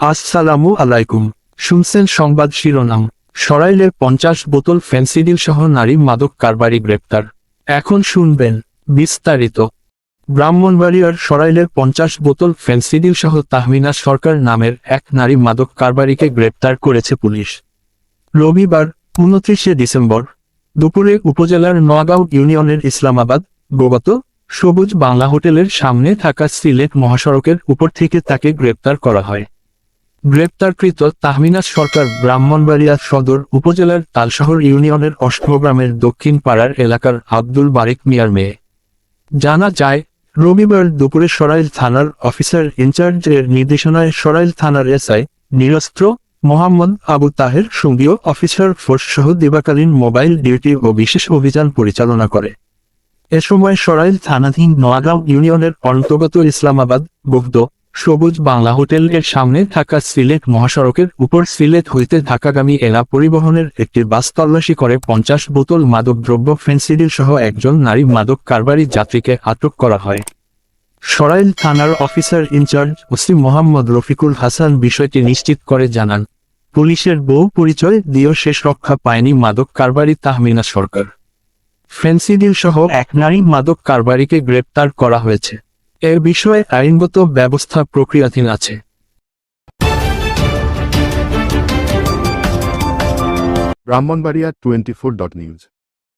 আসসালামু আলাইকুম। শুনছেন সংবাদ শিরোনাম। সরাইলে পঞ্চাশ বোতল ফেন্সিডিল সহ নারী মাদক কারবারি গ্রেপ্তার। এখন শুনবেন বিস্তারিত। ব্রাহ্মণবাড়িয়ার সরাইলের পঞ্চাশ বোতল ফেন্সিডিল সহ তাহমিনা সরকার নামের এক নারী মাদক কারবারিকে গ্রেপ্তার করেছে পুলিশ। রবিবার উনত্রিশে ডিসেম্বর দুপুরে উপজেলার নোয়াগাঁও ইউনিয়নের ইসলামাবাদ, গোগত, সবুজ বাংলা হোটেলের সামনে থাকা সিলেট মহাসড়কের উপর থেকে তাকে গ্রেপ্তার করা হয়। গ্রেপ্তারকৃত তাহমিনা সরকার ব্রাহ্মণবাড়িয়া সদর উপজেলার তালশহর ইউনিয়নের অষ্টগ্রামের দক্ষিণ পাড়ার এলাকার আব্দুল বারেক মিয়ার মেয়ে। জানা যায়, রবিবার দুপুরে সরাইল থানার অফিসার ইনচার্জের নির্দেশনায় সরাইল থানার এসআই নিরস্ত্র মোহাম্মদ আবু তাহের সঙ্গীয় অফিসার ফোর্স সহ দিবাকালীন মোবাইল ডিউটি ও বিশেষ অভিযান পরিচালনা করে। এ সময় সরাইল থানাধীন নোয়াগাঁও ইউনিয়নের অন্তর্গত ইসলামাবাদ বগদ সবুজ বাংলা হোটেল এর সামনে থাকা সিলেট মহাসড়কের উপর সিলেট হইতে ঢাকাগামী এলা পরিবহনের একটি বাস তল্লাশি করে পঞ্চাশ বোতল মাদকদ্রব্য ফেন্সিডিল সহ একজন নারী মাদক কারবারি যাত্রীকে আটক করা হয়। সরাইল থানার officer in charge OC Mohammad Rafiqul Hasan বিষয়টি নিশ্চিত করে জানান, পুলিশের বহু পরিচয় দিয়েও শেষ রক্ষা পায়নি মাদক কারবারি তাহমিনা সরকার। ফেন্সিডিল সহ এক নারী মাদক কারবারিকে গ্রেপ্তার করা হয়েছে। এ বিষয়ে আইনগত ব্যবস্থা প্রক্রিয়াধীন আছে। Brahmanbaria twenty four dot news